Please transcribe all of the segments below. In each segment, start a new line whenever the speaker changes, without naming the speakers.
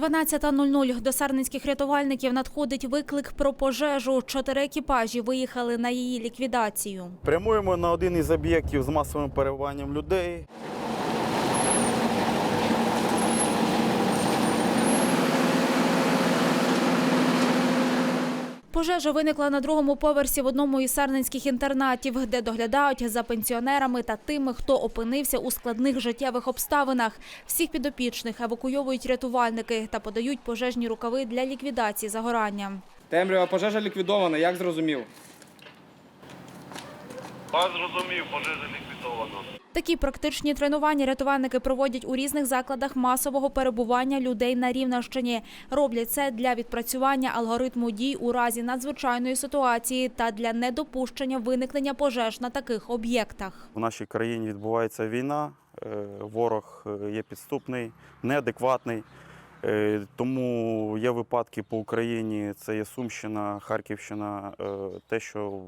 12.00 до сарненських рятувальників надходить виклик про пожежу. Чотири екіпажі виїхали на її ліквідацію.
Прямуємо на один із об'єктів з масовим перебуванням людей.
Пожежа виникла на другому поверсі в одному із сарненських інтернатів, де доглядають за пенсіонерами та тими, хто опинився у складних життєвих обставинах. Всіх підопічних евакуйовують рятувальники та подають пожежні рукави для ліквідації загорання.
Темрява пожежа ліквідована, як зрозумів?
Вас зрозумів, пожежа ліквідовано.
Такі практичні тренування рятувальники проводять у різних закладах масового перебування людей на Рівненщині. Роблять це для відпрацювання алгоритму дій у разі надзвичайної ситуації та для недопущення виникнення пожеж на таких об'єктах.
В нашій країні відбувається війна, е, ворог е, є підступний, неадекватний. Е, Тому є випадки по Україні, це є Сумщина, Харківщина, е, те, що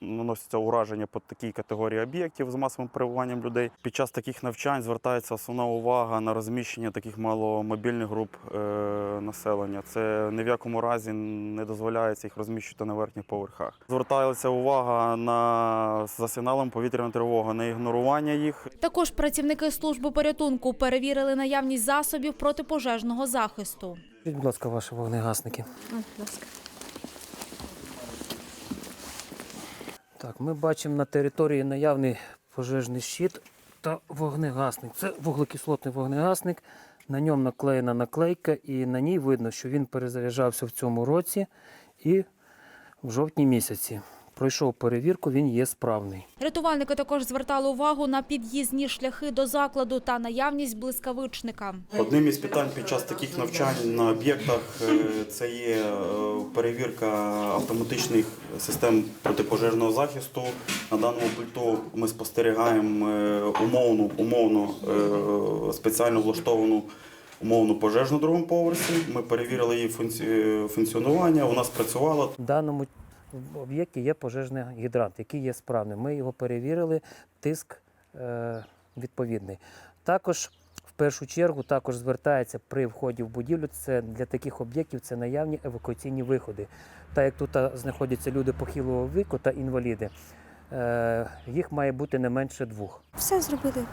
наноситься ураження по такій категорії об'єктів з масовим перебуванням людей. Під час таких навчань звертається основна увага на розміщення таких маломобільних груп е, населення. Це ні в якому разі не дозволяється їх розміщувати на верхніх поверхах. Звертається увага на за сигналом повітряна тривога, на ігнорування їх
Також працівники служби порятунку перевірили наявність засобів протипожежного захисту.
Будь ласка, ваші вогнегасники. Так, ми бачимо на території наявний пожежний щит та вогнегасник. Це вуглекислотний вогнегасник. На ньому наклеєна наклейка, і на ній видно, що він перезаряджався в цьому році і в жовтні місяці. Пройшов перевірку, він є справний.
Рятувальники також звертали увагу на під'їзні шляхи до закладу та наявність блискавичника.
Одним із питань під час таких навчань на об'єктах е, це є е, перевірка автоматичних систем протипожежного захисту. На даному пульту ми спостерігаємо е, умовну, умовно спеціально влаштовану умовну пожежну другому поверсі. Ми перевірили її функціонування. Вона спрацювала.
В даному об'єкті є пожежний гідрант, який є справним. Ми його перевірили, тиск е, відповідний. Також в першу чергу також звертається при вході в будівлю. Це для таких об'єктів це наявні евакуаційні виходи. Так як тут знаходяться люди похилого віку та інваліди, е, їх має бути не менше двох.
Все зробили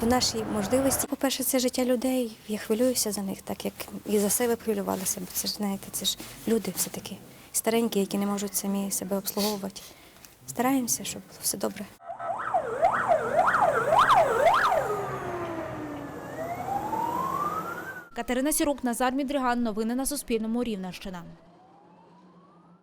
по нашій можливості. По-перше, це життя людей. Я хвилююся за них, так як і за себе хвилювалася, бо це ж знаєте, це ж люди все-таки старенькі, які не можуть самі себе обслуговувати. Стараємося, щоб було все добре.
Катерина Сірук, Назар Мідріган. Новини на Суспільному. Рівненщина.